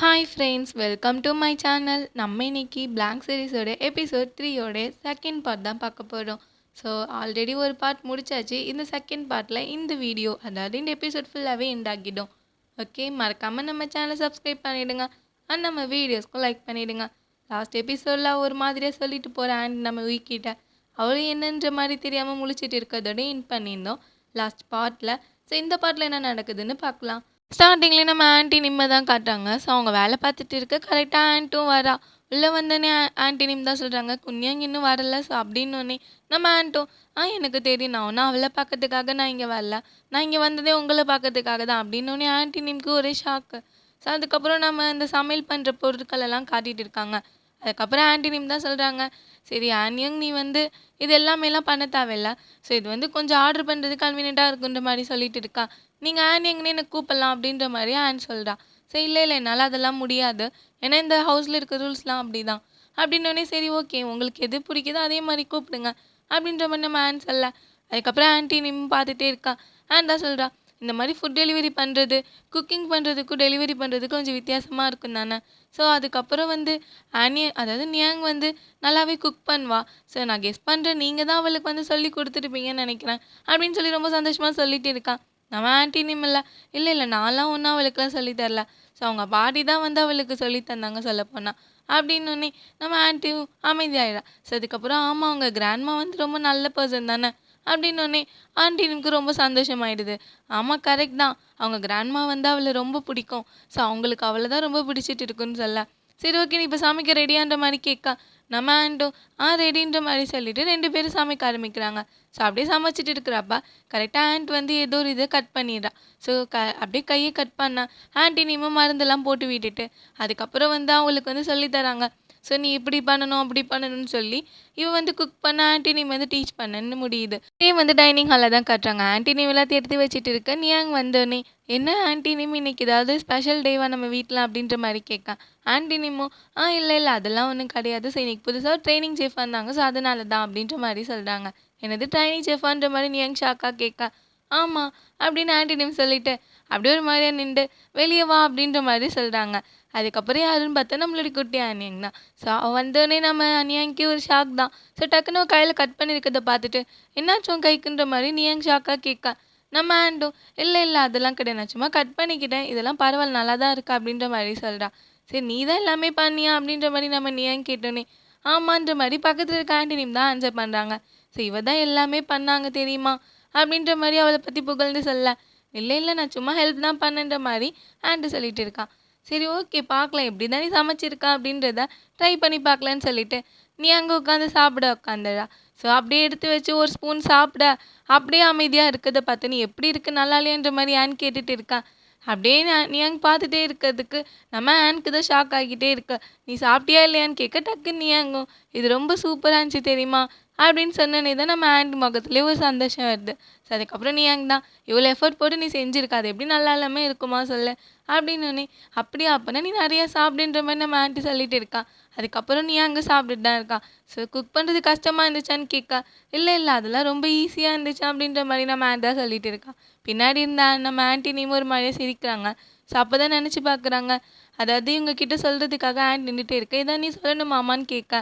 Hi friends welcome to my channel நம்ம இன்னைக்கு blank சீரிஸோட எபிசோட் த்ரீயோட செகண்ட் பார்ட் தான் பார்க்க போகிறோம் ஸோ ஆல்ரெடி ஒரு பார்ட் முடிச்சாச்சு. இந்த செகண்ட் பார்ட்டில் இந்த வீடியோ அதாவது இந்த எபிசோட் ஃபுல்லாகவே எண்டாகிடும் ஓகே மறக்காமல் நம்ம சேனலை சப்ஸ்கிரைப் பண்ணிவிடுங்க அண்ட் நம்ம வீடியோஸ்க்கும் லைக் பண்ணிவிடுங்க லாஸ்ட் எபிசோடில் ஒரு மாதிரியாக சொல்லிட்டு போகிற ஆண்ட் நம்ம வீக்கிட்ட அவளும் என்னன்ற மாதிரி தெரியாமல் முழிச்சிட்டு இருக்கிறதோட இன் பண்ணியிருந்தோம். லாஸ்ட் பார்ட்டில் ஸோ இந்த பார்ட்டில் என்ன நடக்குதுன்னு பார்க்கலாம். ஸ்டார்டிங்லேயே நம்ம ஆன்ட்டி நிம்ம தான் காட்டுறாங்க. ஸோ அவங்க வேலை பார்த்துட்டு இருக்க கரெக்டாக ஆண்ட்டும் வரா. உள்ளே வந்தோடனே ஆன்ட்டி நிம் தான் சொல்கிறாங்க குஞ்ஞாங்க இன்னும் வரல. ஸோ அப்படின்னோடனே நம்ம ஆண்ட்டும் ஆ எனக்கு தெரியும். நான் ஒன்றும் அவளை பார்க்கறதுக்காக நான் இங்கே வரல. நான் இங்கே வந்ததே உங்களை பார்க்கறதுக்காக தான். அப்படின்னோடனே ஆன்ட்டி நிம்க்கு ஒரே ஷாக்கு ஸோ அதுக்கப்புறம் நம்ம இந்த சமையல் பண்ணுற பொருட்கள் எல்லாம் காட்டிகிட்டு இருக்காங்க. அதுக்கப்புறம் ஆன்ட்டி தான் சொல்கிறாங்க சரி ஆன்யங் நீ வந்து இது எல்லாமேலாம் பண்ண தேவையில்ல. ஸோ இது வந்து கொஞ்சம் ஆர்டர் பண்ணுறது கன்வீனியண்ட்டாக இருக்குன்ற மாதிரி சொல்லிட்டு இருக்கா. நீங்கள் ஆன்யங்னே எனக்கு கூப்பிடலாம் அப்படின்ற மாதிரி ஆன் சொல்கிறா சரி இல்லை இல்லை என்னால் அதெல்லாம் முடியாது. ஏன்னா இந்த ஹவுஸில் இருக்க ரூல்ஸ்லாம் அப்படி தான் அப்படின்னோடனே சரி ஓகே உங்களுக்கு எது பிடிக்குதோ அதே மாதிரி கூப்பிடுங்க. அப்படின்ற மாதிரி நம்ம ஆன் சொல்ல. அதுக்கப்புறம் ஆன்ட்டி நிம் பார்த்துட்டே இருக்கா. ஆன் தான் சொல்கிறா இந்த மாதிரி ஃபுட் டெலிவரி பண்ணுறது குக்கிங் பண்ணுறதுக்கும் டெலிவரி பண்ணுறதுக்கும் கொஞ்சம் வித்தியாசமாக இருக்கும் தானே? ஸோ அதுக்கப்புறம் வந்து ஆனி அதாவது நியாங் வந்து நல்லாவே குக் பண்ணுவா. ஸோ நான் கெஸ் பண்ணுறேன் நீங்கள் தான் அவளுக்கு வந்து சொல்லி கொடுத்துருப்பீங்கன்னு நினைக்கிறேன் அப்படின்னு சொல்லி ரொம்ப சந்தோஷமாக சொல்லிகிட்டு இருக்கான் நம்ம ஆன்டினியும் இல்லை. இல்லை இல்லை நான்லாம் ஒன்றும் அவளுக்குலாம் சொல்லி தரல. ஸோ அவங்க பாட்டி தான் வந்து அவளுக்கு சொல்லி தந்தாங்க சொல்லப்போனால் அப்படின்னோடனே நம்ம ஆன்ட்டியும் அமைதியாயிடா ஸோ அதுக்கப்புறம் ஆமாம் அவங்க கிராண்ட்மா வந்து ரொம்ப நல்ல பர்சன் தானே. அப்படின்னோடனே ஆண்டினுக்கு ரொம்ப சந்தோஷமாயிடுது. ஆமாம் கரெக்ட் தான். அவங்க கிராண்ட்மா வந்து அவளை ரொம்ப பிடிக்கும். ஸோ அவங்களுக்கு அவளை தான் ரொம்ப பிடிச்சிட்டு இருக்குன்னு சொல்ல. சரி ஓகே நீ இப்போ சமைக்க ரெடியான்ற மாதிரி கேட்கா. நம்ம ஆண்டும் ஆ ரெடின்ற மாதிரி சொல்லிட்டு ரெண்டு பேரும் சமைக்க ஆரம்பிக்கிறாங்க. ஸோ அப்படியே சமைச்சிட்டு இருக்கிறப்ப. கரெக்டாக ஆண்ட் வந்து ஏதோ ஒரு இதை கட் பண்ணிடுறா. ஸோ க அப்படியே கையை கட் பண்ணா. ஆண்டி இனிமேல் மருந்தெல்லாம் போட்டு விட்டுட்டு அதுக்கப்புறம் வந்து அவங்களுக்கு வந்து சொல்லித்தராங்க ஸோ நீ இப்படி பண்ணணும் அப்படி பண்ணணும்னு சொல்லி இவன் வந்து குக் பண்ண ஆன்டினி வந்து டீச் பண்ணன்னு முடியுது. நீ வந்து டைனிங் ஹாலில் தான் காட்டுறாங்க. ஆன்டினி எல்லாத்தையும் எடுத்து வச்சுட்டு இருக்க. நீ அங்கே வந்தோடனே என்ன ஆன்டினிம் இன்னைக்கு ஏதாவது ஸ்பெஷல் டேவா நம்ம வீட்டில் அப்படின்ற மாதிரி கேட்கான் ஆன்டினிமோ ஆ இல்லை இல்லை அதெல்லாம் ஒன்றும் கிடையாது. ஸோ இன்னைக்கு புதுசாக ட்ரைனிங் செஃப் வந்தாங்க. ஸோ அதனால தான் அப்படின்ற மாதிரி சொல்கிறாங்க என்னது ட்ரைனிங் செஃபான்ற மாதிரி நீ அங்கே ஷாக்கா கேட்கா? ஆமாம் அப்படின்னு ஆன்டினிம் சொல்லிட்டு அப்படியே ஒரு மாதிரியா நின்று வெளியே வா அப்படின்ற மாதிரி சொல்கிறாங்க அதுக்கப்புறம் யாருன்னு பார்த்தா நம்மளுடைய குட்டி அனியங் தான் ஸோ அவன் வந்தோடனே நம்ம அனியாங்க்கே ஒரு ஷாக் தான். ஸோ டக்குன்னு கையில் கட் பண்ணியிருக்கிறத பார்த்துட்டு என்னாச்சும் கைக்குன்ற மாதிரி நியாங் ஷாக்காக கேட்கா? நம்ம ஆண்டும் இல்லை இல்லை அதெல்லாம் கிடையாது. நான் சும்மா கட் பண்ணிக்கிட்டேன். இதெல்லாம் பரவாயில்ல நல்லா தான் இருக்கா? அப்படின்ற மாதிரி சொல்கிறா சரி நீ தான் எல்லாமே பண்ணியா? அப்படின்ற மாதிரி நம்ம நியாங் கேட்டோன்னே ஆமான்ற மாதிரி பக்கத்தில் இருக்க ஆண்டினிம் தான் ஆன்சர் பண்ணுறாங்க ஸோ இவ தான் எல்லாமே பண்ணாங்க தெரியுமா? அப்படின்ற மாதிரி அவளை பற்றி புகழ்ந்து சொல்ல இல்லை இல்லை நான் சும்மா ஹெல்ப் தான் பண்ணன்ற மாதிரி ஆண்ட்டு சொல்லிட்டு இருக்கான் சரி ஓகே பார்க்கலாம். எப்படி தானே நீ சமைச்சிருக்கா அப்படின்றத ட்ரை பண்ணி பார்க்கலான்னு சொல்லிட்டு நீ அங்கே உட்காந்து சாப்பிட உட்காந்துடா. ஸோ அப்படியே எடுத்து வச்சு ஒரு ஸ்பூன் சாப்பிட அப்படியே அமைதியாக இருக்கிறத பார்த்து நீ எப்படி இருக்கு? நல்லா இல்லையன்ற மாதிரி ஆன் கேட்டுட்டு இருக்கான் அப்படியே நீ அங்கே பார்த்துட்டே இருக்கிறதுக்கு நம்ம ஆனுக்கு தான் ஷாக் ஆகிட்டே இருக்க. நீ சாப்பிட்டியா இல்லையான்னு கேட்க டக்குன்னு நீ அங்கும் இது ரொம்ப சூப்பராக இருந்துச்சு தெரியுமா? அப்படின்னு சொன்னனே தான் நம்ம ஆண்ட் முகத்துலேயே ஒரு சந்தோஷம் வருது. ஸோ அதுக்கப்புறம் நீ அங்கே தான். இவ்வளோ எஃபர்ட் போட்டு நீ செஞ்சுருக்க. அது எப்படி நல்லா இல்லாமல் இருக்குமா சொல்லு. அப்படின்னு அப்படியா அப்போனா நீ நிறையா சாப்பிடுன்ற மாதிரி நம்ம ஆண்ட்டு சொல்லிட்டு இருக்கா. அதுக்கப்புறம் நீ அங்கே சாப்பிட்டுட்டு தான் இருக்கா. ஸோ குக் பண்ணுறது கஷ்டமாக இருந்துச்சான்னு கேட்கா இல்லை இல்லை அதெல்லாம் ரொம்ப ஈஸியாக இருந்துச்சு அப்படின்ற மாதிரி நம்ம ஆண்ட் தான் சொல்லிட்டு இருக்கா. பின்னாடி இருந்த நம்ம ஆண்ட்டி நீ ஒரு மாதிரியே சிரிக்கிறாங்க. ஸோ அப்போ தான் நினச்சி பார்க்குறாங்க அதாவது இவங்க கிட்ட சொல்கிறதுக்காக ஆண்ட் நின்றுட்டே இருக்க. இதான் நீ சொல்லணுமாமான்னு கேட்க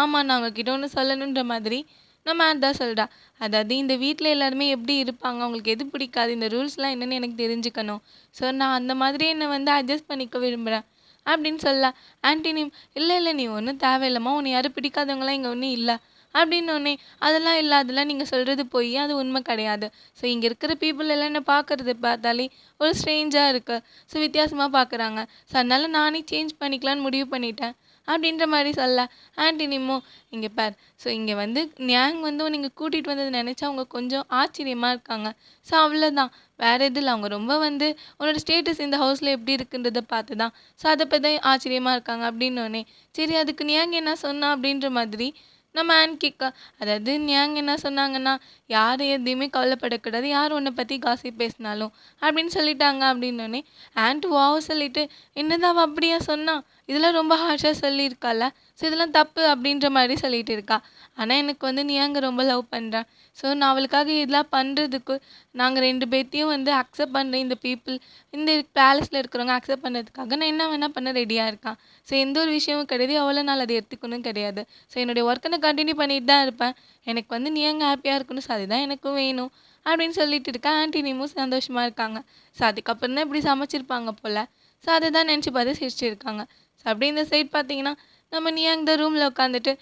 ஆமாம் நான் உங்ககிட்ட ஒன்று சொல்லணுன்ற மாதிரி. நம்ம ஆண்ட் தான் சொல்கிறா அதாவது இந்த வீட்டில் எல்லாருமே எப்படி இருப்பாங்க? அவங்களுக்கு எது பிடிக்காது? இந்த ரூல்ஸ்லாம் என்னென்னு எனக்கு தெரிஞ்சுக்கணும். ஸோ நான் அந்த மாதிரி என்னை வந்து அட்ஜஸ்ட் பண்ணிக்க விரும்புகிறேன் அப்படின்னு சொல்ல. ஆன்டினிம் இல்லை இல்லை நீ ஒன்றும் தேவையில்லம்மா. உன்னை யாரும் பிடிக்காதவங்களாம் இங்கே ஒன்றும் இல்லை. அப்படின்னோடனே அதெல்லாம் இல்லை அதெல்லாம் நீங்கள் சொல்கிறது போய். அது உண்மை கிடையாது. ஸோ இங்கே இருக்கிற பீப்புள் எல்லாம் என்ன பார்க்குறது பார்த்தாலே ஒரு ஸ்ட்ரேஞ்சாக இருக்குது ஸோ வித்தியாசமாக பார்க்குறாங்க ஸோ அதனால் நானே சேஞ்ச் பண்ணிக்கலான்னு முடிவு பண்ணிட்டேன். அப்படின்ற மாதிரி சொல்ல ஆன்டினிமோ இங்கே பார். ஸோ இங்கே வந்து நியாங் வந்து நீங்கள் கூட்டிகிட்டு வந்தது நினச்சா அவங்க கொஞ்சம் ஆச்சரியமாக இருக்காங்க. ஸோ அவ்வளோதான் வேறு எதுவும் இல்லை. அவங்க ரொம்ப வந்து உன்னோட ஸ்டேட்டஸ் இந்த ஹவுஸில் எப்படி இருக்குன்றதை பார்த்து தான். ஸோ அதை பற்றி ஆச்சரியமாக இருக்காங்க. அப்படின்னோடனே சரி அதுக்கு நியாங் என்ன சொன்னா? அப்படின்ற மாதிரி நம்ம ஆன் கேட்க அதாவது நியாங் என்ன சொன்னாங்கன்னா யார் எதையுமே கவலைப்படக்கூடாது. யார் உன்னை பற்றி காசி பேசினாலும் அப்படின்னு சொல்லிட்டாங்க அப்படின்னோடனே ஆண்ட் வாவ் சொல்லிட்டு என்னதான் அவள் அப்படியா சொன்னா? இதெல்லாம் ரொம்ப ஹார்ஷாக சொல்லியிருக்கால ஸோ இதெல்லாம் தப்பு அப்படின்ற மாதிரி சொல்லிட்டு இருக்கா. ஆனால் எனக்கு வந்து நீ அங்கே ரொம்ப லவ் பண்ணுறேன் ஸோ நான் அவளுக்காக இதெல்லாம் பண்ணுறதுக்கு நாங்கள் ரெண்டு பேர்த்தையும் வந்து அக்செப்ட் பண்ணுற இந்த பீப்புள் இந்த பேலஸில் இருக்கிறவங்க அக்செப்ட் பண்ணுறதுக்காக நான் என்ன வேணால் பண்ண ரெடியாக இருக்கான் ஸோ எந்த ஒரு விஷயமும் கிடையாது. எவ்வளோ நாள் அதை எடுத்துக்கணும் கிடையாது. ஸோ என்னுடைய ஒர்க்கை நான் கண்டினியூ பண்ணிட்டு தான் இருப்பேன். எனக்கு வந்து நீ அங்கே ஹாப்பியாக இருக்கணும் ஸோ அதுதான் எனக்கும் வேணும் அப்படின்னு சொல்லிட்டு இருக்கேன் ஆன்ட்டி சந்தோஷமாக இருக்காங்க. ஸோ அதுக்கப்புறம் தான் இப்படி சமைச்சிருப்பாங்க போல். ஸோ அதை தான் நினச்சி பார்த்து சிரிச்சிருக்காங்க. ஸோ அப்படியே இந்த சைட் பார்த்தீங்கன்னா நம்ம நீ அங்கே ரூமில் உட்காந்துட்டு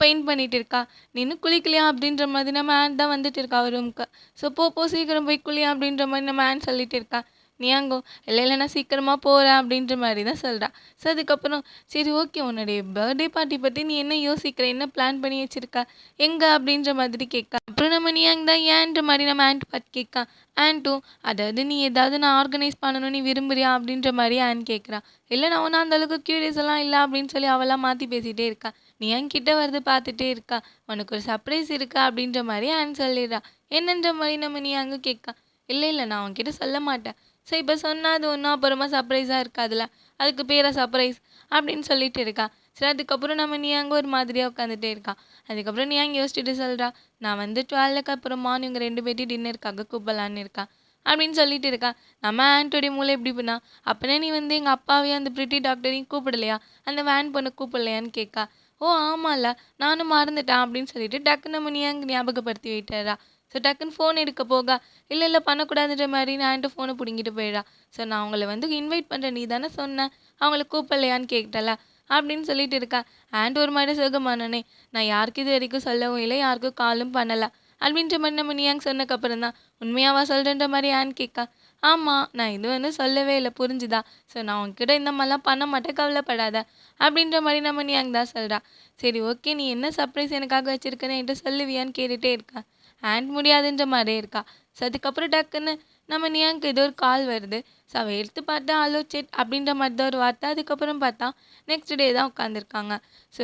பெயிண்ட் பண்ணிகிட்டு இருக்கா. நின்று குளிக்கலையா அப்படின்ற மாதிரி நம்ம ஆன் தான் வந்துட்டு இருக்கா அவள் ரூமுக்கு ஸோ போ போ சீக்கிரம் போய் குளியா அப்படின்ற மாதிரி நம்ம ஆன் சொல்லிட்டு இருக்கா. நீ அங்கோ இல்லை இல்லை நான் சீக்கிரமாக போகிறேன் அப்படின்ற மாதிரி தான் சொல்கிறா ஸோ அதுக்கப்புறம் சரி ஓகே உன்னுடைய பர்த்டே பார்ட்டி பற்றி நீ என்ன யோசிக்கிற? என்ன பிளான் பண்ணி வச்சுருக்க? எங்கே? அப்படின்ற மாதிரி கேட்கா அப்புறம் நம்ம நீ அங்கே தான் ஏன்ற மாதிரி நம்ம ஆண்ட் பார்த்து கேட்கா. ஆண்ட்டும் அதாவது நீ ஏதாவது நான் ஆர்கனைஸ் பண்ணணும் நீ விரும்புறியா அப்படின்ற மாதிரி ஆண்ட் கேட்குறா. இல்லை நான் ஒன்றும் அந்த அளவுக்கு க்யூரியஸ் எல்லாம் இல்லை அப்படின்னு சொல்லி அவளாம் மாற்றி பேசிகிட்டே இருக்கா. நீ என் கிட்ட வருது பார்த்துட்டே இருக்கா. உனக்கு ஒரு சர்ப்ரைஸ் இருக்கா அப்படின்ற மாதிரி ஆன் சொல்லிடுறா. என்னன்ற மாதிரி நம்ம நீ அங்கே கேட்கா. இல்லை இல்லை நான் உன்கிட்ட சொல்ல மாட்டேன். ஸோ இப்போ சொன்னால் அது ஒன்றும் அப்புறமா சர்ப்ரைஸாக இருக்காதுல்ல. அதுக்கு பேரை சர்ப்ரைஸ் அப்படின்னு சொல்லிட்டு இருக்கா. சரி அதுக்கப்புறம் நம்ம நீ அங்கே ஒரு மாதிரியாக உட்காந்துட்டே இருக்கா. அதுக்கப்புறம் நீ அங்கே யோசிச்சுட்டு சொல்கிறா நான் வந்து டுவெல்லுக்கு அப்புறமா இவங்க ரெண்டு பேர்ட்டையும் டின்னருக்காக கூப்பிடலான்னு இருக்கா. அப்படின்னு சொல்லிட்டு இருக்கா. நம்ம ஆண்டோடைய மூளை எப்படி பண்ணா அப்போனா நீ வந்து எங்கள் அப்பாவையும் அந்த பிரிட்டி டாக்டரையும் கூப்பிடலையா? அந்த வேன் பொண்ணு கூப்பிடலையான்னு கேட்கா ஓ ஆமாம்ல நானும் மறந்துட்டேன் அப்படின்னு சொல்லிட்டு டக்குன்னு நம்ம நீ அங்கே ஞாபகப்படுத்தி விட்டுறா ஸோ டக்குன்னு ஃபோன் எடுக்க போகா. இல்லை இல்லை பண்ணக்கூடாதுன்ற மாதிரி நான் என்கிட்ட ஃபோனை பிடுங்கிட்டு போயிடா ஸோ நான் அவங்கள வந்து இன்வைட் பண்ணுறேன் நீ தானே சொன்னேன் அவங்கள கூப்பிடலையான்னு கேட்டல. அப்படின்னு சொல்லிட்டு இருக்கா. ஆண்ட் ஒரு மாதிரி சுகமானனே நான் யாருக்கு இது வரைக்கும் சொல்லவும் இல்லை யாருக்கும் காலும் பண்ணலை. அப்படின்ற மாதிரி நம்ம நீயாங்க சொன்னக்கப்புறம் தான் உண்மையாவா சொல்கிறன்ற மாதிரி ஆன் கேட்கா ஆமாம் நான் இது வந்து சொல்லவே இல்லை புரிஞ்சுதா? ஸோ நான் உங்ககிட்ட இந்த மாதிரிலாம் பண்ண மாட்டேன் கவலைப்படாத. அப்படின்ற மாதிரி நம்ம நீயாங்க தான் சொல்கிறா சரி ஓகே நீ என்ன சர்ப்ரைஸ் எனக்காக வச்சுருக்கேன்னு என்கிட்ட சொல்லுவியான்னு கேட்டுகிட்டே இருக்கா. ஹேண்ட் முடியாதுன்ற மாதிரியே இருக்கா. ஸோ அதுக்கப்புறம் டக்குன்னு நம்ம நியாங்க்கு ஏதோ ஒரு கால் வருது. ஸோ அவள் எடுத்து பார்த்தா அலோ செட் அப்படின்ற மாதிரி தான் ஒரு வார்த்தை. அதுக்கப்புறம் பார்த்தா நெக்ஸ்ட் டே தான் உட்காந்துருக்காங்க ஸோ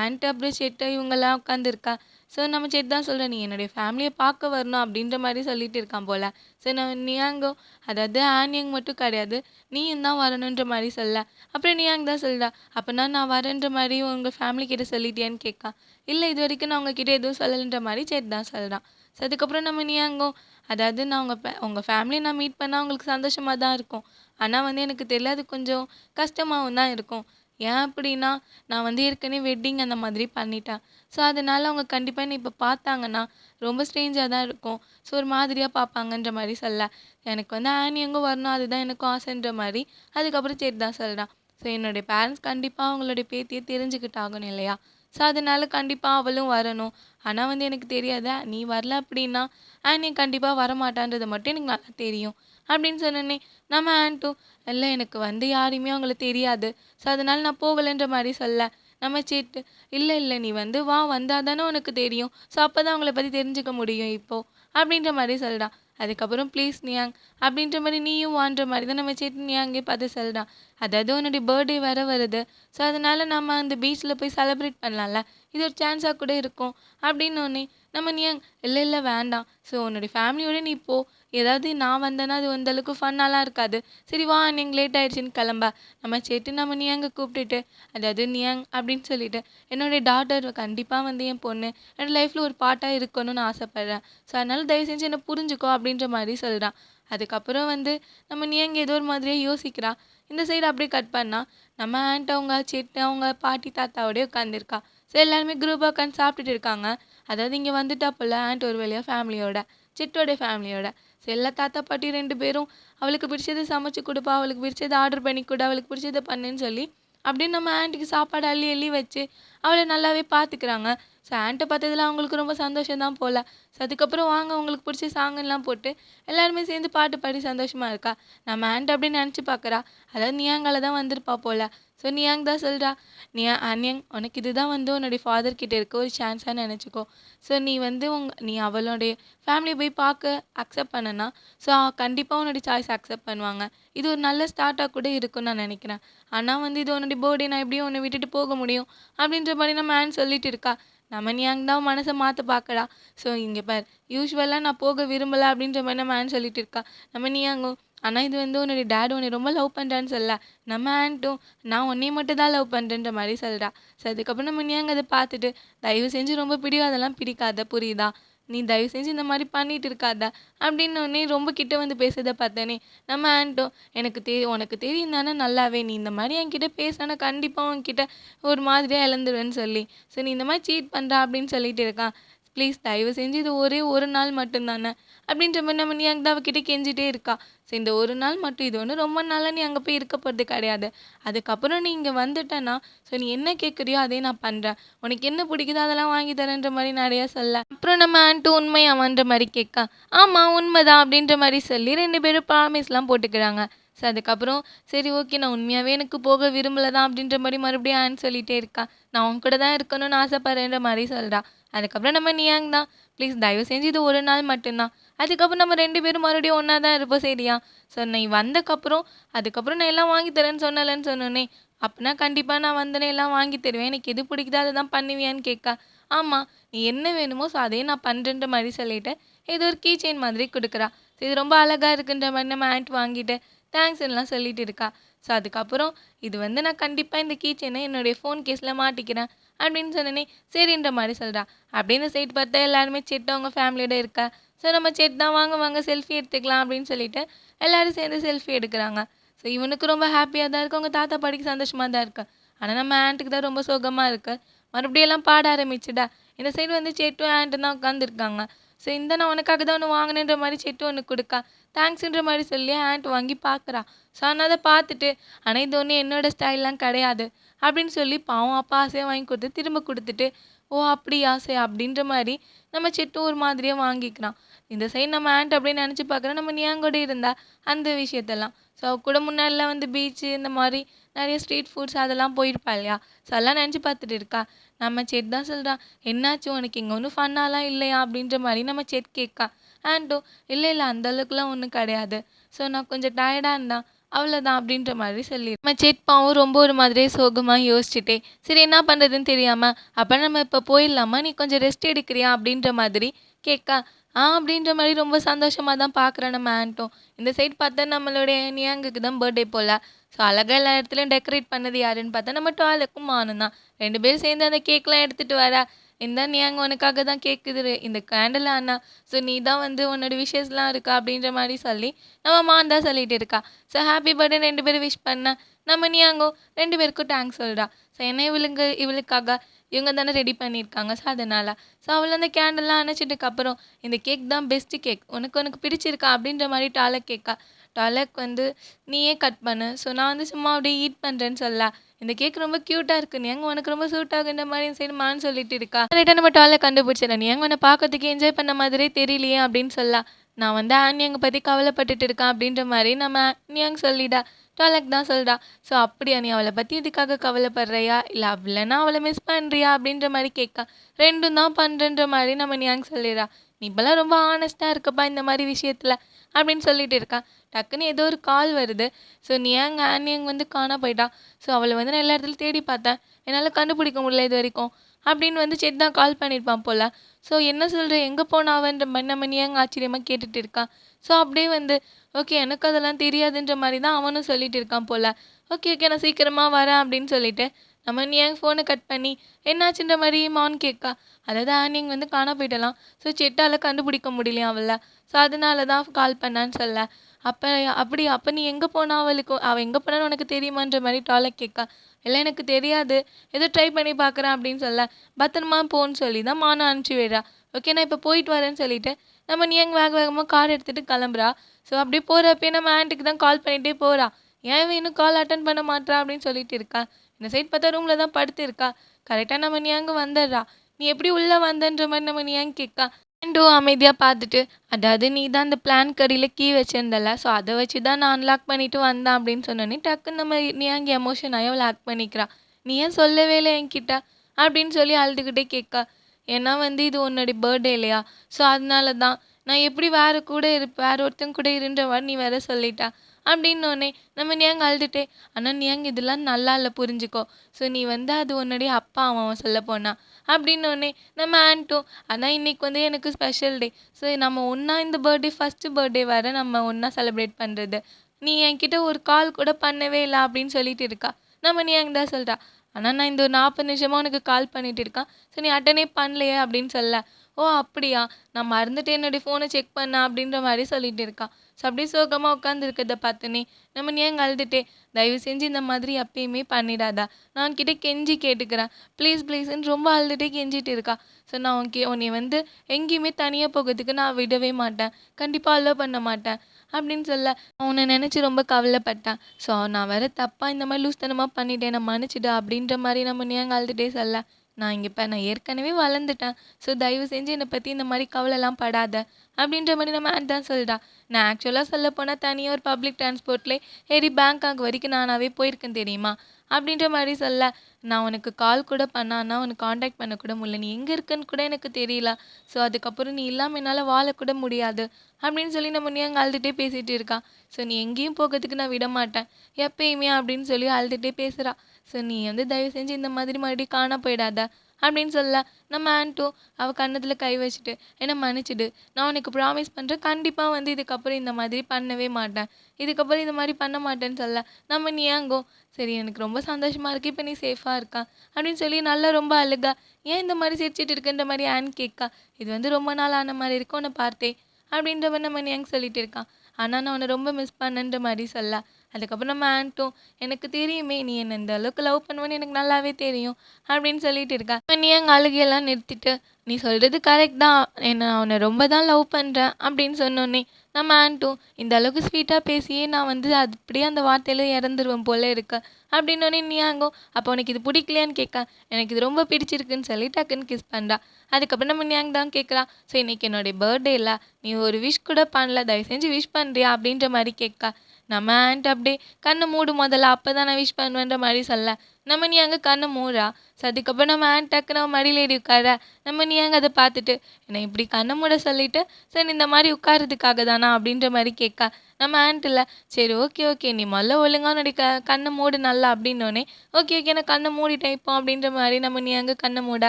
ஆண்ட் அப்புறம் செட்டு இவங்கெல்லாம் உட்காந்துருக்கா ஸோ நம்ம செட் தான் சொல்கிறேன் நீ என்னுடைய ஃபேமிலியை பார்க்க வரணும் அப்படின்ற மாதிரி சொல்லிட்டு இருக்கான் போல். ஸோ நான் நியாங்கோ அதாவது ஆன்யங் மட்டும் கிடையாது நீயும் தான் வரணுன்ற மாதிரி சொல்ல. அப்புறம் நியாங் தான் சொல்கிறா அப்போனா நான் வரேன்ற மாதிரி உங்கள் ஃபேமிலி கிட்ட சொல்லிட்டியான்னு கேட்கா. இல்லை இது வரைக்கும் நான் உங்ககிட்ட எதுவும் சொல்லலைன்ற மாதிரி செட் தான் சொல்கிறான் ஸோ அதுக்கப்புறம் நம்ம நியாங்கோ அதாவது நான் உங்கள் ஃபே உங்கள் ஃபேமிலியை நான் மீட் பண்ணால் உங்களுக்கு சந்தோஷமாக தான் இருக்கும். ஆனால் வந்து எனக்கு தெரியல அது கொஞ்சம் கஷ்டமாகவும் தான் இருக்கும். ஏன் அப்படின்னா நான் வந்து ஏற்கனவே வெட்டிங் அந்த மாதிரி பண்ணிட்டேன். ஸோ அதனால் அவங்க கண்டிப்பாக என்னை இப்போ பார்த்தாங்கன்னா ரொம்ப ஸ்ட்ரேஞ்சாக தான் இருக்கும். ஸோ ஒரு மாதிரியாக பார்ப்பாங்கன்ற மாதிரி சொல்ல. எனக்கு வந்து ஆனி எங்கே வரணும் அதுதான் எனக்கும் ஆசைன்ற மாதிரி அதுக்கப்புறம் சரி தான் சொல்கிறான் ஸோ என்னுடைய பேரண்ட்ஸ் கண்டிப்பாக அவங்களுடைய பேத்தியை தெரிஞ்சுக்கிட்டாகணும் இல்லையா? ஸோ அதனால கண்டிப்பாக அவளும் வரணும். ஆனால் வந்து எனக்கு தெரியாதே? நீ வரல அப்படின்னா ஆனி கண்டிப்பாக வரமாட்டான்றது மட்டும் எனக்கு நல்லா தெரியும். அப்படின்னு சொன்னோன்னே நம்ம ஆண்ட்டும் இல்லை எனக்கு வந்து யாரையுமே அவங்கள தெரியாது. ஸோ அதனால நான் போகலைன்ற மாதிரி சொல்ல. நம்ம சேட்டு இல்லை இல்லை நீ வந்து வா வந்தால் தானே உனக்கு தெரியும். ஸோ அப்போ தான் அவங்கள பற்றி தெரிஞ்சுக்க முடியும் இப்போது அப்படின்ற மாதிரி சொல்கிறான் அதுக்கப்புறம் ப்ளீஸ் நியாங் அப்படின்ற மாதிரி நீயும் வான்ற மாதிரி தான் நம்ம சேட்டு நியாங்கே பார்த்து சொல்கிறான் அதாவது உன்னுடைய பர்த்டே வர வருது. ஸோ அதனால் நம்ம அந்த பீச்சில் போய் செலப்ரேட் பண்ணலாம்ல? இது ஒரு சான்ஸாக கூட இருக்கும். அப்படின்னு நம்ம நியாங் இல்லை இல்லை வேண்டாம். ஸோ உன்னுடைய ஃபேமிலியோட நீ போ. ஏதாவது நான் வந்தேன்னா அது அந்தளவுக்கு ஃபன்னாலாம் இருக்காது. சரி வா நீங்கள் லேட் ஆகிடுச்சின்னு கிளம்ப. நம்ம சேட்டு நம்ம நியாங்க கூப்பிட்டுட்டு அதாவது நியாங் அப்படின்னு சொல்லிட்டு என்னுடைய டாட்டர் கண்டிப்பாக வந்து என் பொண்ணு என்னோடய லைஃப்பில் ஒரு பாட்டாக இருக்கணும்னு ஆசைப்பட்றேன். ஸோ அதனால் தயவு செஞ்சு என்னை புரிஞ்சுக்கோ அப்படின்ற மாதிரி சொல்கிறான் அதுக்கப்புறம் வந்து நம்ம நியாங் ஏதோ ஒரு மாதிரியே யோசிக்கிறா. இந்த சைடு அப்படியே கட் பண்ணால் நம்ம ஆண்ட் அவங்க செட்டு அவங்க பாட்டி தாத்தாவோடய உட்காந்துருக்கா ஸோ எல்லாருமே குரூப்பாக உட்காந்து சாப்பிட்டுட்டு இருக்காங்க. அதாவது இங்கே வந்துட்டா போல் ஆண்ட் ஒரு வழியாக ஃபேமிலியோட சிட்டோடைய ஃபேமிலியோட செல்ல தாத்தா பாட்டி ரெண்டு பேரும் அவளுக்கு பிடிச்சதை சமைச்சு கொடுப்பா அவளுக்கு பிடிச்சதை ஆர்டர் பண்ணி கொடு அவளுக்கு பிடிச்சதை பண்ணுன்னு சொல்லி அப்படின்னு நம்ம ஆண்ட்டுக்கு சாப்பாடு அள்ளி அள்ளி வச்சு அவளை நல்லாவே பார்த்துக்கிறாங்க ஸோ ஆண்ட்டை பார்த்ததுல அவங்களுக்கு ரொம்ப சந்தோஷம் தான் போகல ஸோ அதுக்கப்புறம் வாங்க அவங்களுக்கு பிடிச்ச சாங்கெல்லாம் போட்டு எல்லாருமே சேர்ந்து பாட்டு பாடி சந்தோஷமாக இருக்கா? நம்ம ஆண்ட் அப்படின்னு நினச்சி பார்க்குறா அதாவது நியாங்கால தான் வந்திருப்பா போல். ஸோ நியாங் தான் சொல்கிறா நியா அன்யங் உனக்கு இதுதான் வந்து உன்னுடைய ஃபாதர் கிட்ட இருக்க ஒரு சான்ஸாக நினச்சிக்கோ. ஸோ நீ வந்து உங் நீ அவளுடைய ஃபேமிலியை போய் பார்க்க அக்செப்ட் பண்ணனா ஸோ கண்டிப்பாக உன்னுடைய சாய்ஸ் அக்செப்ட் பண்ணுவாங்க. இது ஒரு நல்ல ஸ்டார்ட்டாக கூட இருக்கும்னு நான் நினைக்கிறேன். ஆனால் வந்து இது உன்னுடைய பர்த்டே நான் எப்படியும் உன்னை விட்டுட்டு போக முடியும். அப்படின்ற மாதிரி நம்ம ஆன் சொல்லிட்டு இருக்கா. நம்ம நியாங் தான் மனசை மாற்ற பார்க்கடா ஸோ இங்கே பார் யூஸ்வலாக நான் போக விரும்பலை அப்படின்ற மாதிரி நம்ம ஆன் சொல்லிட்டு இருக்கா. நம்ம நியாங்கும் ஆனால் இது வந்து உன்னுடைய டேட் உன்னை ரொம்ப லவ் பண்ணுறான்னு சொல்ல நம்ம ஆண்ட்டும் நான் உன்னைய மட்டும் தான் லவ் பண்ணுறேன்ற மாதிரி சொல்கிறா ஸோ அதுக்கப்புறம் நம்ம நியாங்க அதை பார்த்துட்டு தயவு செஞ்சு ரொம்ப பிடிவாதெல்லாம் பிடிக்காத புரியுதா? நீ தயவு செஞ்சு இந்த மாதிரி பண்ணிட்டு இருக்காத. அப்படின்னோடனே ரொம்ப கிட்ட வந்து பேசுறத பார்த்தோன்னே நம்ம ஆண்ட்டும் எனக்கு தெ உனக்கு தெரியும் தானே நல்லாவே நீ இந்த மாதிரி என்கிட்ட பேசினா கண்டிப்பாக உன்கிட்ட ஒரு மாதிரியாக இழந்துருவேன்னு சொல்லி. ஸோ நீ இந்த மாதிரி சீட் பண்ணுற அப்படின்னு சொல்லிட்டு இருக்கான் ப்ளீஸ் தயவு செஞ்சு இது ஒரே ஒரு நாள் மட்டும்தானே அப்படின்ற மாதிரி நம்ம நீ அங்கே அவகிட்ட கெஞ்சிட்டே இருக்கா. ஸோ இந்த ஒரு நாள் மட்டும் இது ஒன்று ரொம்ப நாளாக நீ அங்கே போய் இருக்க போகிறது கிடையாது. அதுக்கப்புறம் நீ இங்கே வந்துட்டேன்னா ஸோ நீ என்ன கேட்குறியோ அதே நான் பண்ணுறேன் உனக்கு என்ன பிடிக்குதோ அதெல்லாம் வாங்கி தரேன்ற மாதிரி நிறையா சொல்ல. அப்புறம் நம்ம ஆண்ட்டு உண்மை அவன்ற மாதிரி கேட்கா ஆமாம் உண்மைதான் அப்படின்ற மாதிரி சொல்லி ரெண்டு பேரும் ப்ராமிஸ்லாம் போட்டுக்கிறாங்க. ஸோ அதுக்கப்புறம் சரி ஓகே நான் உண்மையாகவே எனக்கு போக விரும்பலை தான் அப்படின்ற மாதிரி மறுபடியும் ஆன் சொல்லிகிட்டே இருக்கா. நான் உன் கூட தான் இருக்கணும்னு ஆசைப்பட்றேன்ற மாதிரி சொல்கிறா அதுக்கப்புறம் நம்ம நியாங் தான். ப்ளீஸ் தயவு செஞ்சு இது ஒரு நாள் மட்டும்தான். அதுக்கப்புறம் நம்ம ரெண்டு பேரும் மறுபடியும் ஒன்றா தான் இருப்போம் சரியா? ஸோ நீ வந்தக்கப்புறம் அதுக்கப்புறம் நான் எல்லாம் வாங்கி தரேன்னு சொன்னலன்னு சொன்னோன்னே அப்படின்னா கண்டிப்பாக நான் வந்தேனே எல்லாம் வாங்கி தருவேன். எனக்கு எது பிடிக்குதோ அதை தான் பண்ணுவியான்னு கேட்கா. ஆமாம் நீ என்ன வேணுமோ ஸோ அதே நான் பண்ணுறேன்ற மாதிரி சொல்லிட்டேன் ஏதோ ஒரு கீ செயின் மாதிரி கொடுக்குறா. ஸோ இது ரொம்ப அழகாக இருக்குன்ற மாதிரி நம்ம ஆண்ட் வாங்கிட்டு தேங்க்ஸ் எல்லாம் சொல்லிட்டு இருக்கா. ஸோ அதுக்கப்புறம் இது வந்து நான் கண்டிப்பாக இந்த கீ செயினை என்னுடைய ஃபோன் கேஸில் மாட்டிக்கிறேன் அப்படின்னு சொன்னேனே சரின்ற மாதிரி சொல்கிறா அப்படின்னு சைட் பார்த்தா எல்லாருமே செட் அவங்க ஃபேமிலியோட இருக்கா. ஸோ நம்ம செட் தான் வாங்க வாங்க செல்ஃபி எடுத்துக்கலாம் அப்படின்னு சொல்லிட்டு எல்லோரும் சேர்ந்து செல்ஃபி எடுக்கிறாங்க. ஸோ இவனுக்கு ரொம்ப ஹாப்பியாக தான் இருக்குது அவங்க தாத்தா பாட்டிக்கு சந்தோஷமாக தான் இருக்குது ஆனால் நம்ம ஆண்ட்டுக்கு தான் ரொம்ப சோகமாக இருக்குது மறுபடியெல்லாம் பாட ஆரம்பிச்சுடா இந்த சைடு வந்து செட்டும் ஆண்ட்டு தான் உட்காந்துருக்காங்க ஸோ இந்த நான் உனக்காக தான் ஒன்று வாங்கினேன்ற மாதிரி செட்டு ஒன்று கொடுக்கா. தேங்க்ஸுன்ற மாதிரி சொல்லி ஆண்ட் வாங்கி பார்க்குறா ஸோ ஆனால் அதை பார்த்துட்டு ஆனால் இது ஒன்று என்னோடய ஸ்டைல்லாம் கிடையாது. அப்படின்னு சொல்லி பாவம் அப்பா ஆசையாக வாங்கி கொடுத்து திரும்ப கொடுத்துட்டு ஓ அப்படியா? சரி அப்படின்ற மாதிரி நம்ம சிட்டு ஒரு மாதிரியே வாங்கிக்கிறான் இந்த சைடு நம்ம ஆண்ட் அப்படின்னு நினச்சி பார்க்குறோம் நம்ம நியாங்கூட இருந்தா அந்த விஷயத்தெல்லாம். ஸோ கூட முன்னாடிலாம் வந்து பீச்சு இந்த மாதிரி நிறைய ஸ்ட்ரீட் ஃபுட்ஸ் அதெல்லாம் போயிருப்பா இல்லையா? ஸோ அதெல்லாம் நினச்சி பார்த்துட்டு இருக்கா. நம்ம செட் தான் சொல்கிறான் என்னாச்சு உனக்கு? இங்கே ஒன்றும் ஃபன்னாலாம் இல்லையா? அப்படின்ற மாதிரி நம்ம செட் கேட்கா. ஆண்ட்டும் இல்லை இல்லை அந்த அளவுக்குலாம் ஒன்றும் கிடையாது. ஸோ நான் கொஞ்சம் டயர்டாக இருந்தேன் அவ்வளோதான் அப்படின்ற மாதிரி சொல்லி நம்ம செட்பாவும் ரொம்ப ஒரு மாதிரியே சோகமாக யோசிச்சுட்டே சரி என்ன பண்ணுறதுன்னு தெரியாமல் அப்போ நம்ம இப்போ போயிடலாமா? நீ கொஞ்சம் ரெஸ்ட் எடுக்கிறியா? அப்படின்ற மாதிரி கேட்கா. ஆ அப்படின்ற மாதிரி ரொம்ப சந்தோஷமாக தான் பார்க்குறேன் நம்ம ஆண்ட்டும். இந்த சைடு பார்த்தா நம்மளுடைய நியாங்குக்கு தான் பர்த்டே போல். ஸோ அழகாக எல்லா இடத்துலையும் டெக்கரேட் பண்ணது யாருன்னு பார்த்தா நம்ம டாலுக்கும் மானும் தான். ரெண்டு பேரும் சேர்ந்து அந்த கேக்லாம் எடுத்துகிட்டு வரா. இந்தா நீ அங்கே உனக்காக தான் கேட்குது இந்த கேண்டில் அண்ணா ஸோ நீ தான் வந்து உன்னோட விஷஸ்லாம் இருக்கா அப்படின்ற மாதிரி சொல்லி நம்ம மான் தான் சொல்லிகிட்டு இருக்கா. ஸோ ஹாப்பி பர்த்டே ரெண்டு பேரும் விஷ் பண்ண நம்ம நியாங்கோ ரெண்டு பேருக்கும் தேங்க்ஸ் சொல்கிறா ஸோ என்ன இவளுங்க இவளுக்காக இவங்க தானே ரெடி பண்ணியிருக்காங்க ஸோ அதனால். ஸோ அவள் அந்த கேண்டல்லாம் அணைச்சிட்டுக்கப்புறம் இந்த கேக் தான் பெஸ்ட்டு கேக் உனக்கு உனக்கு பிடிச்சிருக்கா அப்படின்ற மாதிரி டாலக் கேட்கா டாலக் வந்து நீயே கட் பண்ணு. ஸோ நான் வந்து சும்மா அப்படியே ஈட் பண்ணுறேன்னு சொல்ல இந்த கேக் ரொம்ப க்யூட்டாக இருக்கு. நீ உனக்கு ரொம்ப சூட் ஆகுன்ற மாதிரி சைடு சொல்லிட்டு இருக்கா? ரைட்டாக நம்ம டாலில் கண்டுபிடிச்சிடலாம் நீ உன்னை பார்க்கறதுக்கு என்ஜாய் பண்ண மாதிரியே தெரியலையே அப்படின்னு சொல்லலாம் நான் வந்து ஆன்யங்க பற்றி கவலைப்பட்டுட்டு இருக்கேன் அப்படின்ற மாதிரி நம்ம ஆன்யங் சொல்லிடா. டாலக் தான் சொல்கிறா ஸோ அப்படியா? நீ அவளை பற்றி இதுக்காக கவலைப்படுறியா? இல்லை அவளைனா அவளை மிஸ் பண்ணுறியா அப்படின்ற மாதிரி கேட்கா ரெண்டும் தான் பண்ணுறன்ற மாதிரி நம்ம நியாங் சொல்லிடுறா நீ இப்போலாம் ரொம்ப ஆனஸ்ட்டாக இருக்கப்பா இந்த மாதிரி விஷயத்தில் அப்படின்னு சொல்லிட்டு இருக்கான் டக்குன்னு ஏதோ ஒரு கால் வருது. ஸோ நியாங் ஆன்யங் வந்து காணா போயிட்டா. ஸோ அவளை வந்து நான் எல்லா இடத்துலையும் தேடி பார்த்தேன். என்னால் கண்டுபிடிக்க முடியல இது வரைக்கும். அப்படின்னு வந்து சரி தான் கால் பண்ணியிருப்பான் போல். ஸோ என்ன சொல்கிற எங்கே போனாவன்ற மாதிரி நம்ம நியாங் ஆச்சரியமாக கேட்டுட்டு இருக்கான் ஸோ அப்படியே வந்து ஓகே எனக்கு அதெல்லாம் தெரியாதுன்ற மாதிரி தான் அவனும் சொல்லிட்டு இருக்கான் போல். ஓகே ஓகே நான் சீக்கிரமாக வரேன் அப்படின்னு சொல்லிட்டு நம்ம என் ஃபோனை கட் பண்ணி என்னாச்சுன்ற மாதிரி மான் கேட்கா. அதாவது ஆனிங் வந்து காணா போயிட்டலாம். ஸோ செட்டால் கண்டுபிடிக்க முடியலையா அவளை? ஸோ அதனால தான் கால் பண்ணான்னு சொல்ல. அப்போ அப்படி அப்போ நீ எங்கே போனா அவளுக்கு? அவள் எங்கே போனான்னு உனக்கு தெரியுமான்ற மாதிரி டாலை கேட்கா. இல்லை எனக்கு தெரியாது. ஏதோ ட்ரை பண்ணி பார்க்குறேன் அப்படின்னு சொல்ல. பத்திரமா போன்னு சொல்லி தான் மானம் அனுப்பிச்சி விடுறா. ஓகே நான் இப்போ போயிட்டு வரேன்னு சொல்லிட்டு நம்ம நீ எங்கே வேக வேகமாக கார் எடுத்துகிட்டு கிளம்புறா. ஸோ அப்படியே போகிறப்பயே நம்ம ஆண்ட்டுக்கு தான் கால் பண்ணிகிட்டே போகிறா ஏன் இவன் இன்னும் கால் அட்டன் பண்ண மாட்றா அப்படின்னு சொல்லிட்டு இருக்கா. இந்த சைட் பார்த்தா ரூமில் தான் படுத்து இருக்கா? கரெக்டாக நம்ம நியாங்க வந்துடுறா நீ எப்படி உள்ளே வந்தன்ற மாதிரி நம்ம நியாங்க கேட்கா ஆண்டோ அமைதியாக பார்த்துட்டு அதாவது நீ தான் அந்த பிளான் கடியில் கீ வச்சுருந்தல ஸோ அதை வச்சு தான் நான் அன்லாக் பண்ணிவிட்டு வந்தேன் அப்படின்னு சொன்னோன்னே டக்குன்னு நம்ம நியாங்க எமோஷன் ஆகி அவள் லாக் பண்ணிக்கிறா. நீ ஏன் சொல்லவே இல்லை என்கிட்ட? அப்படின்னு சொல்லி அழுதுகிட்டே கேட்கா ஏன்னா வந்து இது உன்னுடைய பர்த்டே இல்லையா? ஸோ அதனால தான் நான் எப்படி வேறு கூட இருப்பேன் வேறு ஒருத்தங்க கூட இருன்ற மாதிரி நீ வேற சொல்லிட்டா. அப்படின்னோடனே நம்ம நியாங்க அழுதுட்டே? ஆனால் நியாங்க இதெல்லாம் நல்லா இல்லை புரிஞ்சுக்கோ. ஸோ நீ வந்து அது உன்னுடைய அப்பா அவன் சொல்ல போனா? அப்படின்னோடனே நம்ம ஆண்ட்டும். ஆனால் இன்றைக்கி வந்து எனக்கு ஸ்பெஷல் டே ஸோ நம்ம ஒன்றா இந்த பர்த்டே ஃபஸ்ட்டு பர்த்டே வேறு நம்ம ஒன்றா செலிப்ரேட் பண்ணுறது நீ என்கிட்ட ஒரு கால் கூட பண்ணவே இல்லை அப்படின்னு சொல்லிட்டு இருக்கா. நம்ம நியாங்க தான் சொல்கிறா ஆனால் நான் இந்த ஒரு நாற்பது நிமிஷமாக உனக்கு கால் பண்ணிட்டு இருக்கேன். ஸோ நீ அட்டனே பண்ணலையே அப்படின்னு சொல்ல. ஓ அப்படியா? நான் மறந்துட்டு என்னுடைய ஃபோனை செக் பண்ண அப்படின்ற மாதிரி சொல்லிட்டு இருக்கா. ஸோ அப்படியே சோகமாக உட்காந்துருக்கிறத பார்த்தனே நம்ம நீ ஏங்க அழுதுட்டே தயவு செஞ்சு இந்த மாதிரி அப்பயுமே பண்ணிடாதா? நான் உன்கிட்ட கெஞ்சி கேட்டுக்கிறேன் ப்ளீஸ் ப்ளீஸ்ன்னு ரொம்ப அழுதுட்டே கெஞ்சிட்டு இருக்கா. ஸோ நான் உனக்கு உன்னை வந்து எங்கேயுமே தனியாக போகிறதுக்கு நான் விடவே மாட்டேன். கண்டிப்பாக அலோவ் பண்ண மாட்டேன். அப்படின்னு சொல்ல உன்னை நினச்சி ரொம்ப கவலைப்பட்டேன் ஸோ நான் வேறு தப்பாக இந்த மாதிரி லூஸ்தனமாக பண்ணிட்டேன். நான் மன்னிச்சிடு அப்படின்ற மாதிரி நம்ம நீ ஏங்க அழுதுட்டே சொல்ல? நான் இங்கே இப்போ நான் ஏற்கனவே வளர்ந்துட்டேன். ஸோ தயவு செஞ்சு என்னை பற்றி இந்த மாதிரி கவலைலாம் படாத. அப்படின்ற மாதிரி நம்ம ஆண்ட் தான் சொல்லிட்டா நான் ஆக்சுவலாக சொல்ல போனால் தனியாக ஒரு பப்ளிக் டிரான்ஸ்போர்ட்லேயே ஏறி பேங்காக் வரைக்கும் நானாகவே போயிருக்கேன் தெரியுமா? அப்படின்ற மாதிரி சொல்ல நான் உனக்கு கால் கூட பண்ணான்னா உனக்கு காண்டாக்ட் பண்ணக்கூட முடியல. நீ எங்கே இருக்குன்னு கூட எனக்கு தெரியல. ஸோ அதுக்கப்புறம் நீ இல்லாமல் என்னால் வாழக்கூட முடியாது. அப்படின்னு சொல்லி நம்ம நீ அங்கே அழுதுகிட்டே பேசிகிட்டு இருக்கா. ஸோ நீ எங்கேயும் போகிறதுக்கு நான் விட மாட்டேன். எப்பயுமே அப்படின்னு சொல்லி அழுதுகிட்டே பேசுகிறா ஸோ நீ வந்து தயவு செஞ்சு இந்த மாதிரி மறுபடியும் காண போயிடாத. அப்படின்னு சொல்லலாம் நம்ம ஆண்ட்டும் அவள் கன்னத்தில் கை வச்சுட்டு என்னை மன்னிச்சிடு. நான் உனக்கு ப்ராமிஸ் பண்ணுறேன் கண்டிப்பாக வந்து இதுக்கப்புறம் இந்த மாதிரி பண்ணவே மாட்டேன். இதுக்கப்புறம் இந்த மாதிரி பண்ண மாட்டேன்னு சொல்ல நம்ம நீ ஏங்கோ சரி எனக்கு ரொம்ப சந்தோஷமாக இருக்குது இப்போ நீ சேஃபாக இருக்கா? அப்படின்னு சொல்லி நல்லா ரொம்ப அழுகா ஏன் இந்த மாதிரி சிரிச்சிட்டு இருக்குன்ற மாதிரி ஆன் கேட்கா இது வந்து ரொம்ப நாள் ஆன மாதிரி இருக்கும் உன்னை பார்த்தே. அப்படின்ற மாதிரி நம்ம நியாங் சொல்லிட்டு இருக்கான் ஆனால் நான் உன்னை ரொம்ப மிஸ் பண்ணன்ற மாதிரி சொல்ல அதுக்கப்புறம் நம்ம ஆண்ட்டும் எனக்கு தெரியுமே நீ என்னை இந்த அளவுக்கு லவ் பண்ணுவேன்னு எனக்கு நல்லாவே தெரியும் அப்படின்னு சொல்லிட்டு இருக்கா. நீ எங்கள் அழுகையெல்லாம் நிறுத்திட்டு நீ சொல்கிறது கரெக்ட் தான் என்ன அவனை உன்னை ரொம்ப தான் லவ் பண்ணுறேன் அப்படின்னு சொன்னோன்னே நம்ம ஆண்ட்டும் இந்த அளவுக்கு ஸ்வீட்டாக பேசியே நான் வந்து அது அப்படியே அந்த வார்த்தையில இறந்துருவேன் போல இருக்கு அப்படின்னோடனே நீ ஆங்கும் அப்போ உனக்கு இது பிடிக்கலையான்னு கேட்க எனக்கு இது ரொம்ப பிடிச்சிருக்குன்னு சொல்லி டக்குன்னு கிஸ் பண்ணுறா அதுக்கப்புறம் நம்ம நியாங் தான் கேட்குறா ஸோ இன்னைக்கு என்னுடைய பர்த்டே இல்லை நீ ஒரு விஷ் கூட பண்ணல தயவு செஞ்சு விஷ் பண்ணுறியா அப்படின்ற மாதிரி கேட்கா. நம்ம ஆண்ட் அப்படியே கண்ணை மூடு முதல்ல அப்போ தான் நான் விஷ் பண்ணுவேன்ற மாதிரி சொல்ல. நம்ம நீ அங்கே கண்ணை மூடுறா. ஸோ அதுக்கப்புறம் நம்ம ஆண்ட் டக்குன்னு அவன் மடியில் ஏறி உட்கார? நம்ம நீ அங்கே அதை பார்த்துட்டு? என்னை இப்படி கண்ணை மூட சொல்லிட்டு சரி இந்த மாதிரி உட்காரதுக்காக தானா? அப்படின்ற மாதிரி கேட்கா. நம்ம ஆண்ட் இல்லை சரி ஓகே ஓகே நீ முதல்ல ஒழுங்காக உன்னுடைய க கண்ணை மூடு நல்லா அப்படின்னோடனே ஓகே ஓகே நான் கண்ணை மூடிட்டேன் இப்போ அப்படின்ற மாதிரி நம்ம நீ அங்கே கண்ணை மூட?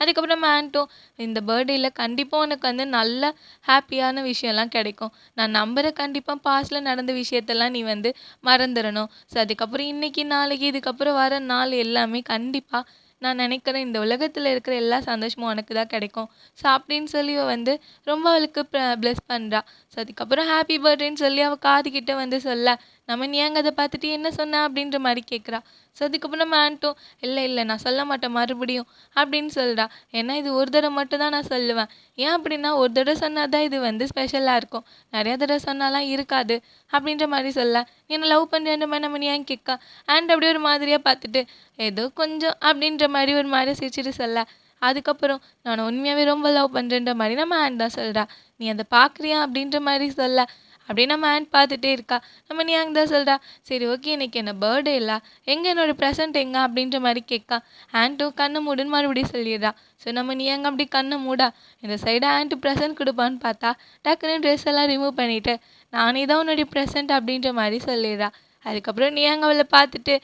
அதுக்கப்புறம் நம்ம ஆண்ட்டும் இந்த பர்த்டேயில் கண்டிப்பாக உனக்கு வந்து நல்ல ஹாப்பியான விஷயம்லாம் கிடைக்கும். நான் நம்புகிற கண்டிப்பாக பாஸ்டில் நடந்த விஷயத்தெல்லாம் நீ வந்து மறந்துடணும் ஸோ அதுக்கப்புறம் இன்றைக்கி நாளைக்கு இதுக்கப்புறம் வர நாள் எல்லாமே கண்டிப்பாக நான் நினைக்கிறேன் இந்த உலகத்தில் இருக்கிற எல்லா சந்தோஷமும் உனக்கு தான் கிடைக்கும். ஸோ அப்படின்னு சொல்லி இவள் வந்து ரொம்ப அவளுக்கு ப்ளஸ் பண்ணுறா ஸோ அதுக்கப்புறம் ஹாப்பி பர்த்டேன்னு சொல்லி அவள் காதுகிட்ட வந்து சொல்ல நம்ம நீ ஏங்க அதை பார்த்துட்டு என்ன சொன்ன அப்படின்ற மாதிரி கேட்குறா ஸோ அதுக்கப்புறம் நம்ம ஆண்ட்டும் இல்லை இல்லை நான் சொல்ல மாட்டேன் மறுபடியும் அப்படின்னு சொல்கிறா ஏன்னா இது ஒரு தடவை மட்டும் தான் நான் சொல்லுவேன். ஏன் அப்படின்னா ஒரு தடவை சொன்னால் தான் இது வந்து ஸ்பெஷலாக இருக்கும். நிறையா தடவை சொன்னாலாம் இருக்காது அப்படின்ற மாதிரி சொல்ல நீ என்ன லவ் பண்ணுறன்ற மாதிரி நம்ம நீ ஏன் கேட்கா? அண்ட் அப்படியே ஒரு மாதிரியாக பார்த்துட்டு ஏதோ கொஞ்சம் அப்படின்ற மாதிரி ஒரு மாதிரி சிரிச்சிட்டு சொல்ல அதுக்கப்புறம் நான் உண்மையாகவே ரொம்ப லவ் பண்ணுறேன்ற மாதிரி நம்ம ஆண்ட் தான் சொல்கிறா நீ அதை பார்க்குறியா? அப்படின்ற மாதிரி சொல்ல அப்படியே நம்ம ஆண்ட் பார்த்துட்டே இருக்கா. நம்ம நீ அங்கே தான் சொல்கிறா சரி ஓகே இன்னைக்கு என்ன பர்த்டே இல்லை? எங்கே என்னோடய ப்ரெசன்ட் எங்கே? அப்படின்ற மாதிரி கேட்கா. ஆண்ட்டும் கண்ணை மூடுன்னு மறுபடியும் சொல்லிடுறா. ஸோ நம்ம நீ எங்கே அப்படி கண்ணை மூடா? இந்த சைடு ஆண்ட்டு ப்ரெசன்ட் கொடுப்பான்னு பார்த்தா டக்குன்னு ட்ரெஸ் எல்லாம் ரிமூவ் பண்ணிவிட்டு நானே தான் உன்னுடைய ப்ரெசன்ட் அப்படின்ற மாதிரி சொல்லிடுறா. அதுக்கப்புறம் நீ அங்கே அவளை பார்த்துட்டு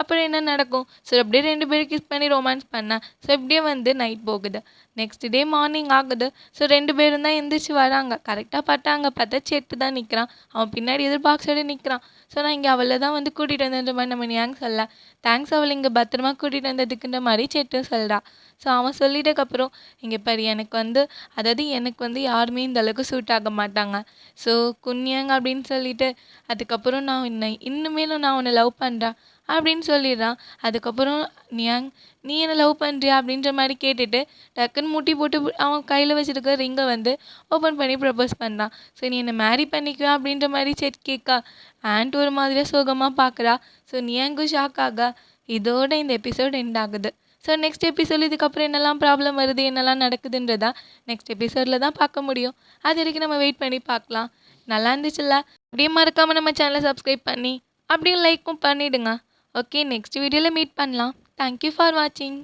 அப்புறம் என்ன நடக்கும்? ஸோ அப்படியே ரெண்டு பேரும் கிஸ் பண்ணி ரொமான்ஸ் பண்ணேன் ஸோ இப்படியே வந்து நைட் போகுது. நெக்ஸ்ட் டே மார்னிங் ஆகுது. ஸோ ரெண்டு பேரும் தான் எந்திரிச்சு வராங்க. கரெக்டாக பார்த்தாங்க பார்த்தா செட்டு தான் நிற்கிறான் அவன் பின்னாடி எதிர்பார்க்ஸோடு நிற்கிறான் ஸோ நான் இங்கே அவளை தான் வந்து கூட்டிகிட்டு வந்தேன்ற மாதிரி நம்ம ஏங்க சொல்ல தேங்க்ஸ் அவளை இங்கே பத்திரமா கூட்டிகிட்டு வந்ததுக்குன்ற மாதிரி செட்டும் சொல்கிறா ஸோ அவன் சொல்லிட்டக்கப்புறம் இங்கே பாரு எனக்கு வந்து அதாவது எனக்கு வந்து யாருமே இந்த அளவுக்கு சூட் ஆக மாட்டாங்க. ஸோ குன்னியாங்க அப்படின்னு சொல்லிட்டு அதுக்கப்புறம் நான் இன்னை இன்னுமேலும் நான் உன்னை லவ் பண்ணுறேன் அப்படின்னு சொல்லிடுறான். அதுக்கப்புறம் நியாங் நீ என்ன லவ் பண்ணுறியா அப்படின்ற மாதிரி கேட்டுட்டு டக்குன்னு முட்டி போட்டு அவன் கையில் வச்சுருக்க ரிங்கை வந்து ஓப்பன் பண்ணி ப்ரப்போஸ் பண்ணுறான் ஸோ நீ என்னை மேரி பண்ணிக்குவா அப்படின்ற மாதிரி செட் கேட்கா. ஆண்ட் ஒரு மாதிரியாக சோகமாக பார்க்குறா ஸோ நியாங்கும் ஷாக் ஆகா. இதோட இந்த எபிசோட் எண்ட் ஆகுது. ஸோ நெக்ஸ்ட் எபிசோட் இதுக்கப்புறம் என்னெல்லாம் ப்ராப்ளம் வருது என்னெல்லாம் நடக்குதுன்றதா நெக்ஸ்ட் எபிசோடில் தான் பார்க்க முடியும். அது வரைக்கும் நம்ம வெயிட் பண்ணி பார்க்கலாம். நல்லா இருந்துச்சுல்ல? அப்படியே மறக்காமல் நம்ம சேனலை சப்ஸ்கிரைப் பண்ணி அப்படியே லைக்கும் பண்ணிவிடுங்க ஓகே நெக்ஸ்ட் வீடியோவில் மீட் பண்ணலாம். தேங்க்யூ ஃபார் வாட்சிங்